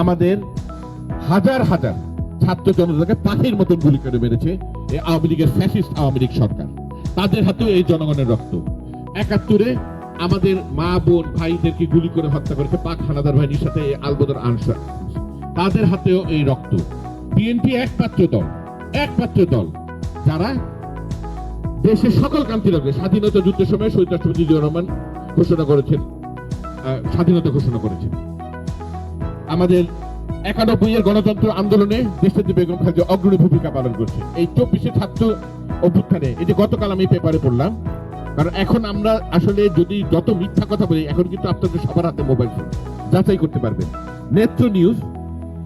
আমাদের হাজার হাজার ছাত্র জনতাকে পাখির মতন গুলি করে মেরেছে এই আওয়ামী লীগের ফ্যাসিস্ট আওয়ামী লীগ সরকার। তাদের হাতেও এই জনগণের রক্ত। একাত্তরে আমাদের মা, বোন, ভাইদেরকে গুলি করে হত্যা করেছে পাক হানাদার বাহিনীর সাথে আলবদর আনসার। তাদের হাতেও এই রক্ত। বিএনপি একমাত্র দল একমাত্র দল যারা দেশের সকল ক্রান্তি লগ্নে স্বাধীনতা যুদ্ধের সময় শহীদ রাষ্ট্রপতি জিয়াউর রহমান ঘোষণা করেছেন স্বাধীনতা ঘোষণা করেছেন। আমাদের একানব্বই এর গণতন্ত্র আন্দোলনে দেশনেত্রী বেগম খালেদা অগ্রণী ভূমিকা পালন করছে। এই চব্বিশে ছাত্র অভ্যুত্থানে যে গতকাল আমি পেপারে পড়লাম। কারণ এখন আমরা আসলে যদি যত মিথ্যা কথা বলি, এখন কিন্তু আপনাদের সবার হাতে মোবাইল ফোন যাচাই করতে পারবেন। নেত্র নিউজ,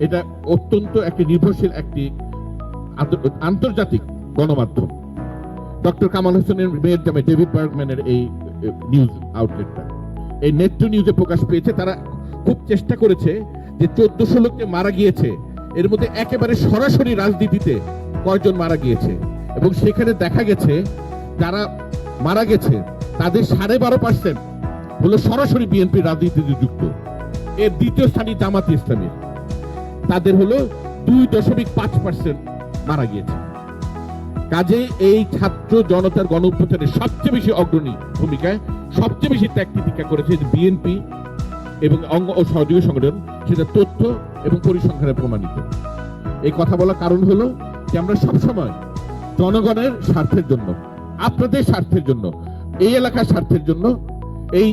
এটা অত্যন্ত একটি নির্ভরশীল একটি আন্তর্জাতিক গণমাধ্যম। ডক্টর কামাল হোসেনের মেয়ের জামে ডেভিড বার্গম্যানের এই নিউজ আউটলেটটা এই নেত্র নিউজে প্রকাশ পেয়েছে, তারা খুব চেষ্টা করেছে যে চোদ্দশো লোককে মারা গিয়েছে, এর মধ্যে একেবারে সরাসরি রাজনীতিতে কয়জন মারা গিয়েছে? এবং সেখানে দেখা গেছে, যারা মারা গেছে, তাদের সাড়ে বারো পার্সেন্ট হলো সরাসরি বিএনপি রাজনীতিতে যুক্ত। এর দ্বিতীয় স্থানীয় জামাত ইসলামের। তাদের হলো দুই দশমিক পাঁচ পার্সেন্ট মারা গিয়েছে। কাজে এই ছাত্র জনতার গণ সবচেয়ে বেশি অগ্রণী ভূমিকায় সবচেয়ে বেশি ত্যাগ করেছে বিএনপি এবং অঙ্গ ও সহযোগী সংগঠন, সেটা তথ্য এবং পরিসংখ্যানে প্রমাণিত। এই কথা বলার কারণ হলো যে আমরা সবসময় জনগণের স্বার্থের জন্য, আপনাদের স্বার্থের জন্য, এই এলাকার স্বার্থের জন্য, এই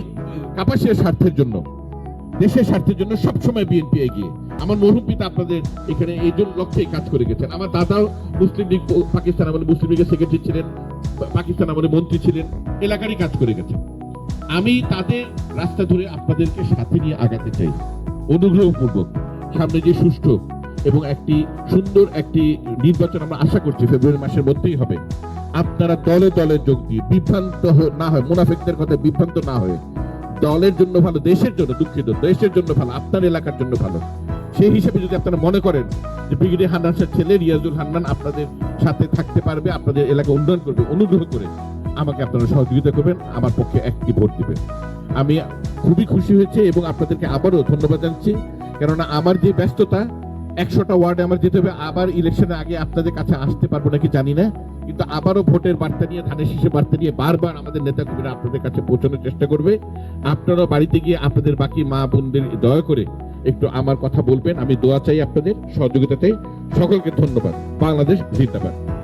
কাপাসের স্বার্থের জন্য, দেশের স্বার্থের জন্য সবসময় বিএনপি এগিয়ে। আমার মরহুম পিতা আপনাদের এখানে এই জন্য লক্ষ্যেই কাজ করে গেছেন। আমার দাদাও মুসলিম লীগ, পাকিস্তান আমলে মুসলিম লীগের সেক্রেটারি ছিলেন, পাকিস্তান আমলে মন্ত্রী ছিলেন, এলাকারই কাজ করে গেছেন। আমি তাদের রাস্তা ধরে আপনাদেরকে সাথে নিয়ে আগাতে চাই। অনুগ্রহপূর্বক সামনে যে সুষ্ঠু এবং একটি সুন্দর একটি নির্বাচন আমরা আশা করছি ফেব্রুয়ারি মাসের মধ্যেই হবে, আপনারা দলে দলে যোগ দিয়ে বিভ্রান্ত না হয়, মুনাফিকদের কথা বিভ্রান্ত না হয়ে, দলের জন্য ভালো, দেশের জন্য দুঃখিত, দেশের জন্য ভালো, আপনার এলাকার জন্য ভালো। সেই হিসেবে যদি আপনারা মনে করেন যে ব্রিগেডিয়ার হান্নান ছেলে, রিয়াজুল হান্নান আপনাদের সাথে থাকতে পারবে, আপনাদের এলাকা উন্নয়ন করবে, অনুগ্রহ করে আমাকে আপনারা সহযোগিতা করবেন, আমার পক্ষে একটি ভোট দিবেন। আমি খুবই খুশি হয়েছে এবং আপনাদেরকে আবারও ধন্যবাদ জানাচ্ছি। কেননা আমার যে ব্যস্ততা, একশোটা ওয়ার্ডে আমার যেতে হবে, আবার ইলেকশনের আগে আপনাদের কাছে আসতে পারব নাকি জানি না। কিন্তু আবারও ভোটের বার্তা নিয়ে, ধানের শীষের বার্তা নিয়ে বারবার আমাদের নেতা কর্মীরা আপনাদের কাছে পৌঁছানোর চেষ্টা করবে। আপনারা বাড়িতে গিয়ে আপনাদের বাকি মা বোনদের দয়া করে একটু আমার কথা বলবেন। আমি দোয়া চাই আপনাদের সহযোগিতাতে। সকলকে ধন্যবাদ। বাংলাদেশ জিন্দাবাদ।